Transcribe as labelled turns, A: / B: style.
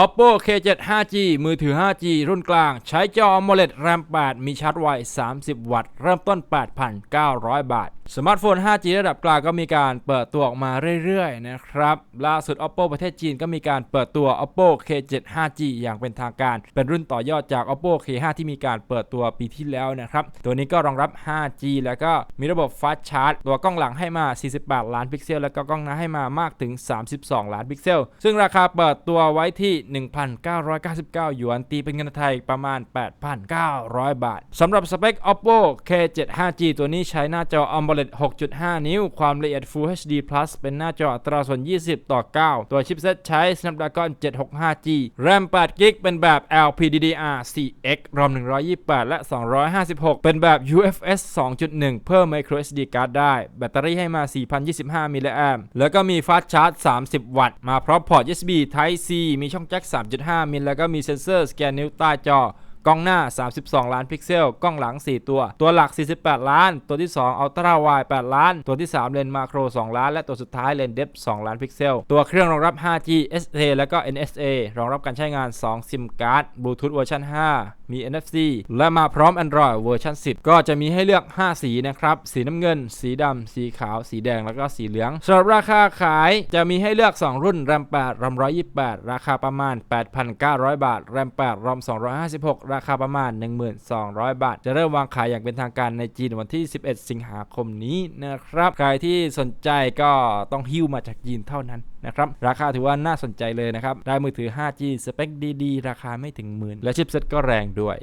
A: Oppo K7 5G มือถือ 5G รุ่นกลาง ใช้จอ AMOLED RAM 8 มีชาร์จไว 30 วัตต์ เริ่มต้น 8,900 บาท สมาร์ทโฟน 5G ระดับกลางก็มีการเปิดตัวออกมาเรื่อยๆ นะครับ ล่าสุด Oppo ประเทศจีนก็มีการเปิดตัว Oppo K7 5G อย่างเป็นทางการ เป็นรุ่นต่อยอดจาก Oppo K5 ที่มีการเปิดตัวปีที่แล้วนะครับ ตัวนี้ก็รองรับ 5G แล้วก็มีระบบ Fast Charge ตัวกล้องหลังให้มา 48 ล้านพิกเซล แล้วก็กล้องหน้าให้มามากถึง 32 ล้านพิกเซล ซึ่งราคาเปิดตัวไว้ที่1,999หยวนตีเป็นเงินไทยประมาณ 8,900 บาทสำหรับสเปค Oppo K7 5G ตัวนี้ใช้หน้าจอ AMOLED 6.5 นิ้ว ความละเอียด Full HD Plus เป็นหน้าจออัตราส่วน 20 ต่อ 9 ตัวชิปเซตใช้ Snapdragon 765G RAM 8 GB เป็นแบบ LPDDR 4X ROM 128 และ 256 เป็นแบบ UFS 2.1 เพิ่ม Micro SD card ได้ แบตเตอรี่ให้มา 4,025 มิลลิแอมแล้วก็มี Fast Charge 30 วัตต์ มาพร้อมพอร์ต USB Type C มีช่องจ็ค 3.5 มิลแล้วก็มีเซ็นเซอร์สแกนนิ้วใต้จอ กล้องหน้า 32 ล้านพิกเซล กล้องหลัง 4 ตัว ตัวหลัก 48 ล้าน ตัวที่2 Ultra Wide 8ล้าน ตัวที่ 3 เลนส์มาโคร 2 ล้าน และตัวสุดท้ายเลนส์เดฟ2ล้านพิกเซล ตัวเครื่องรองรับ 5G SA และก็ NSA รองรับการใช้งาน 2 ซิมการ์ด Bluetooth เวอร์ชัน 5 มี NFC และมาพร้อม Android เวอร์ชัน10 ก็จะมีให้เลือก 5 สีนะครับ สีน้ำเงิน สีดำ สีขาว สีแดง แล้วก็สีเหลืองสำหรับราคาขายจะมีให้เลือก 2 รุ่น RAM 8 RAM 128 ราคาประมาณ 8,900 บาท RAM 8 ROM 256ราคาประมาณ 1,200 บาท จะเริ่มวางขายอย่างเป็นทางการในจีนวันที่ 11 สิงหาคมนี้นะครับ ใครที่สนใจก็ต้องหิ้วมาจากจีนเท่านั้นนะครับ ราคาถือว่าน่าสนใจเลยนะครับ ได้มือถือ 5G สเปคดีๆ ราคาไม่ถึงหมื่น และชิปเซ็ตก็แรงด้วย